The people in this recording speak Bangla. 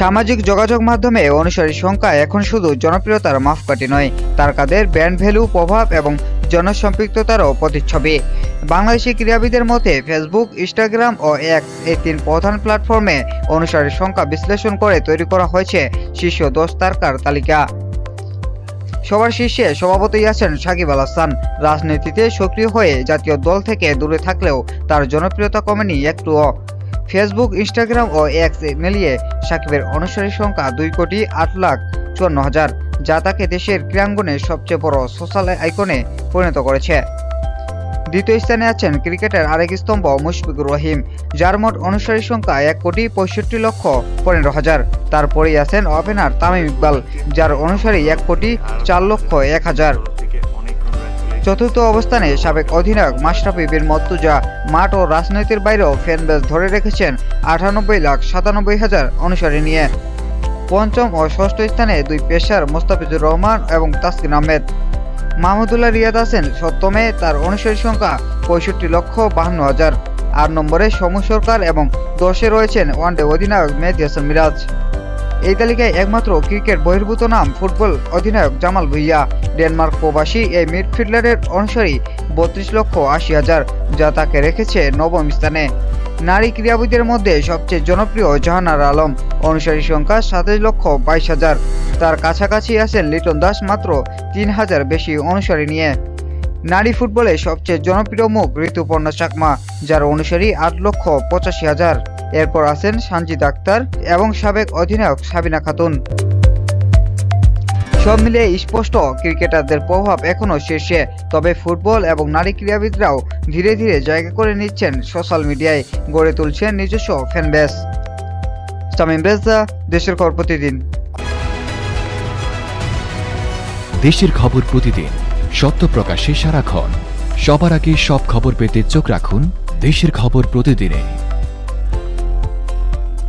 সামাজিক যোগাযোগ মাধ্যমে অনুসারীর সংখ্যা এখন শুধু জনপ্রিয়তার মাপকাঠি নয় তারকাদের ব্র্যান্ড ভ্যালু, প্রভাব এবং জনসম্পৃক্ততারও প্রতিচ্ছবি। বাংলাদেশি ক্রীড়াবিদের মতে ফেসবুক ইনস্টাগ্রাম ও এক্স এই তিন প্রধান প্ল্যাটফর্মে অনুসারীর সংখ্যা বিশ্লেষণ করে তৈরি করা হয়েছে শীর্ষ দশ তারকার তালিকা। সবার শীর্ষে সভাপতি আছেন সাকিব আল হাসান। রাজনীতিতে সক্রিয় হয়ে জাতীয় দল থেকে দূরে থাকলেও তার জনপ্রিয়তা কমেনি একটুও। ফেসবুক, ইনস্টাগ্রাম ও এক্স মিলিয়ে সাকিবের অনুসারী সংখ্যা দুই কোটি আট লাখ চুয়ান্ন হাজার, যা তাকে দেশের ক্রীড়াঙ্গনে সবচেয়ে বড় সোশ্যাল আইকনে পরিণত করেছে। দ্বিতীয় স্থানে আছেন ক্রিকেটের আরেক স্তম্ভ মুশফিকুর রহিম, যার মোট অনুসারী সংখ্যা এক কোটি পঁয়ষট্টি লক্ষ পনেরো হাজার। তারপরেই আছেন ওপেনার তামিম ইকবাল, যার অনুসারী এক কোটি চার লক্ষ এক হাজার। চতুর্থ অবস্থানে সাবেক অধিনায়ক মাশরাফি বিন মর্তুজা মাঠ ও রাজনীতির বাইরেও ফ্যান বেস ধরে রেখেছেন আটানব্বই লাখ সাতানব্বই হাজার অনুসারী নিয়ে। পঞ্চম ও ষষ্ঠ স্থানে দুই পেশার মোস্তাফিজুর রহমান এবং তাসকিন আহমেদ। মাহমুদুল্লাহ রিয়াদ আছেন সপ্তমে, তার অনুসারী সংখ্যা পঁয়ষট্টি লক্ষ বাহান্ন হাজার। আট নম্বরে সমু সরকার এবং দশে রয়েছেন ওয়ানডে অধিনায়ক মেহেদি হাসান মিরাজ। এই তালিকায় একমাত্র ক্রিকেট বহির্ভূত নাম ফুটবল অধিনায়ক জামাল ভুইয়া। ডেনমার্ক প্রবাসী এই মিডফিল্ডারের অনুসারী বত্রিশ লক্ষ আশি হাজার যা তাকে রেখেছে নবম স্থানে। নারী ক্রীড়াবিদের মধ্যে সবচেয়ে জনপ্রিয় জাহানার আলম। অনুসারী সংখ্যা সাতাশ লক্ষ বাইশ হাজার। তার কাছাকাছি আছেন লিটন দাস, মাত্র তিন হাজার বেশি অনুসারী নিয়ে। নারী ফুটবলে সবচেয়ে জনপ্রিয় মুখ ঋতুপর্ণা চাকমা, যার অনুসারী আট লক্ষ পঁচাশি হাজার। এরপর আছেন সানজিদ আক্তার এবং সাবেক অধিনায়ক সাবিনা খাতুন। সব মিলিয়ে স্পষ্ট ক্রিকেটারদের প্রভাব এখনও শীর্ষে। তবে ফুটবল এবং নারী ক্রীড়াবিদরাও ধীরে ধীরে জায়গা করে নিচ্ছেন সোশ্যাল মিডিয়ায় গড়ে তুলছেন নিজস্ব ফ্যান বেস তামিম রেজা দেশের খবর প্রতিদিন। দেশের খবর প্রতিদিন, সত্য প্রকাশে সারাক্ষণ। সবার আগে সব খবর পেতে চোখ রাখুন দেশের খবর প্রতিদিনে।